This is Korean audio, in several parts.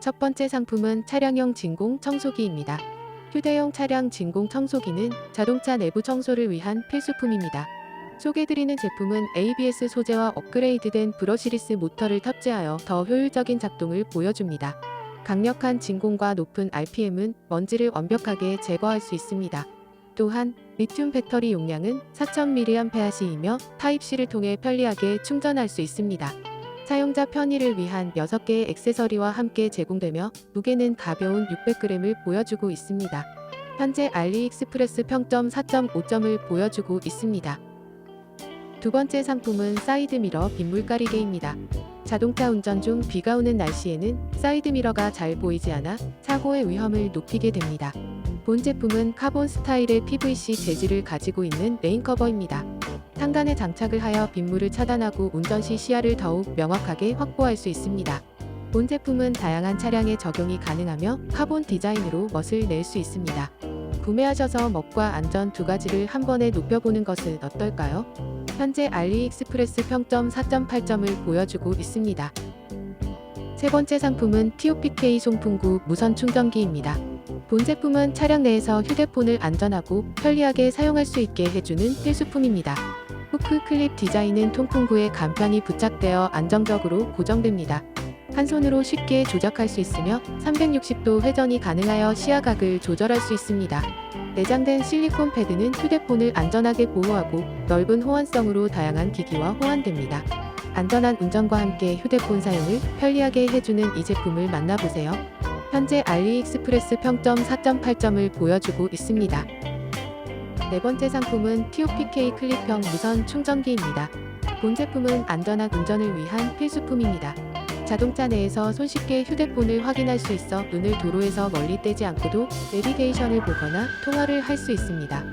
첫 번째 상품은 차량용 진공 청소기입니다. 휴대용 차량 진공 청소기는 자동차 내부 청소를 위한 필수품입니다. 소개드리는 제품은 ABS 소재와 업그레이드된 브러시리스 모터를 탑재하여 더 효율적인 작동을 보여줍니다. 강력한 진공과 높은 RPM은 먼지를 완벽하게 제거할 수 있습니다. 또한 리튬 배터리 용량은 4000mAh이며 타입C를 통해 편리하게 충전할 수 있습니다. 사용자 편의를 위한 6개의 액세서리와 함께 제공되며 무게는 가벼운 600g을 보여주고 있습니다. 현재 알리익스프레스 평점 4.5점을 보여주고 있습니다. 두 번째 상품은 사이드미러 빗물 가리개입니다. 자동차 운전 중 비가 오는 날씨에는 사이드미러가 잘 보이지 않아 사고의 위험을 높이게 됩니다. 본 제품은 카본 스타일의 PVC 재질을 가지고 있는 레인커버입니다. 상단에 장착을 하여 빗물을 차단하고 운전 시 시야를 더욱 명확하게 확보할 수 있습니다. 본 제품은 다양한 차량에 적용이 가능하며 카본 디자인으로 멋을 낼 수 있습니다. 구매하셔서 멋과 안전 두 가지를 한 번에 높여보는 것은 어떨까요? 현재 알리익스프레스 평점 4.8점을 보여주고 있습니다. 세 번째 상품은 TOPK 송풍구 무선 충전기입니다. 본 제품은 차량 내에서 휴대폰을 안전하고 편리하게 사용할 수 있게 해주는 필수품입니다. 후크 클립 디자인은 통풍구에 간편히 부착되어 안정적으로 고정됩니다. 한 손으로 쉽게 조작할 수 있으며 360도 회전이 가능하여 시야각을 조절할 수 있습니다. 내장된 실리콘 패드는 휴대폰을 안전하게 보호하고 넓은 호환성으로 다양한 기기와 호환됩니다. 안전한 운전과 함께 휴대폰 사용을 편리하게 해주는 이 제품을 만나보세요. 현재 알리익스프레스 평점 4.8점을 보여주고 있습니다. 네 번째 상품은 TOPK 클립형 무선 충전기입니다. 본 제품은 안전한 운전을 위한 필수품입니다. 자동차 내에서 손쉽게 휴대폰을 확인할 수 있어 눈을 도로에서 멀리 떼지 않고도 내비게이션을 보거나 통화를 할 수 있습니다.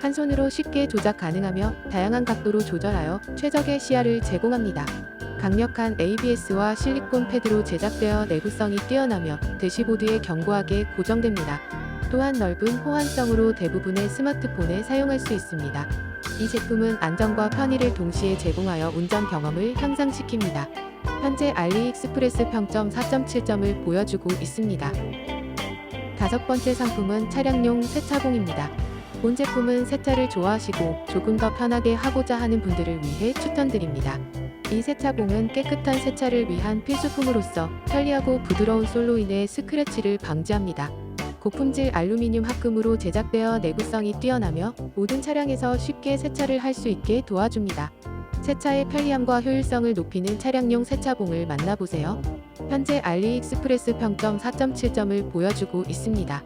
한 손으로 쉽게 조작 가능하며 다양한 각도로 조절하여 최적의 시야를 제공합니다. 강력한 ABS와 실리콘 패드로 제작되어 내구성이 뛰어나며 대시보드에 견고하게 고정됩니다. 또한 넓은 호환성으로 대부분의 스마트폰에 사용할 수 있습니다. 이 제품은 안전과 편의를 동시에 제공하여 운전 경험을 향상시킵니다. 현재 알리익스프레스 평점 4.7점을 보여주고 있습니다. 다섯 번째 상품은 차량용 세차봉입니다. 본 제품은 세차를 좋아하시고 조금 더 편하게 하고자 하는 분들을 위해 추천드립니다. 이 세차봉은 깨끗한 세차를 위한 필수품으로서 편리하고 부드러운 솔로 인해 스크래치를 방지합니다. 고품질 알루미늄 합금으로 제작되어 내구성이 뛰어나며 모든 차량에서 쉽게 세차를 할 수 있게 도와줍니다. 세차의 편리함과 효율성을 높이는 차량용 세차봉을 만나보세요. 현재 알리익스프레스 평점 4.7점을 보여주고 있습니다.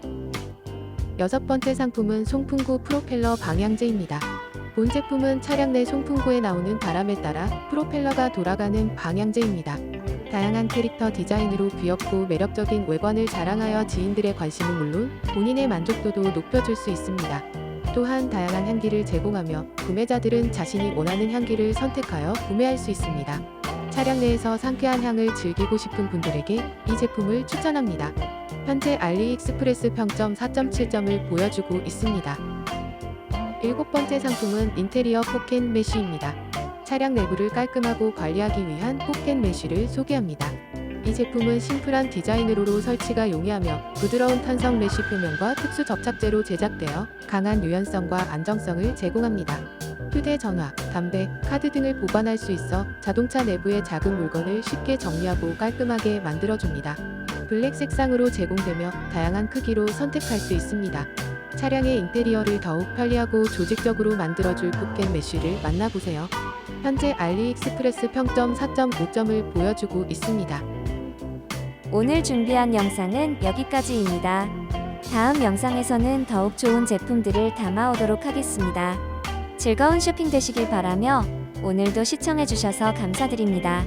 여섯 번째 상품은 송풍구 프로펠러 방향제입니다. 본 제품은 차량 내 송풍구에 나오는 바람에 따라 프로펠러가 돌아가는 방향제입니다. 다양한 캐릭터 디자인으로 귀엽고 매력적인 외관을 자랑하여 지인들의 관심은 물론 본인의 만족도도 높여줄 수 있습니다. 또한 다양한 향기를 제공하며 구매자들은 자신이 원하는 향기를 선택하여 구매할 수 있습니다. 차량 내에서 상쾌한 향을 즐기고 싶은 분들에게 이 제품을 추천합니다. 현재 알리익스프레스 평점 4.7점을 보여주고 있습니다. 일곱 번째 상품은 인테리어 포켓 메쉬입니다. 차량 내부를 깔끔하고 관리하기 위한 포켓 메쉬를 소개합니다. 이 제품은 심플한 디자인으로 설치가 용이하며 부드러운 탄성 메쉬 표면과 특수 접착제로 제작되어 강한 유연성과 안정성을 제공합니다. 휴대전화, 담배, 카드 등을 보관할 수 있어 자동차 내부의 작은 물건을 쉽게 정리하고 깔끔하게 만들어줍니다. 블랙 색상으로 제공되며 다양한 크기로 선택할 수 있습니다. 차량의 인테리어를 더욱 편리하고 조직적으로 만들어줄 포켓 메쉬를 만나보세요. 현재 알리익스프레스 평점 4.5점을 보여주고 있습니다. 오늘 준비한 영상은 여기까지입니다. 다음 영상에서는 더욱 좋은 제품들을 담아오도록 하겠습니다. 즐거운 쇼핑 되시길 바라며 오늘도 시청해주셔서 감사드립니다.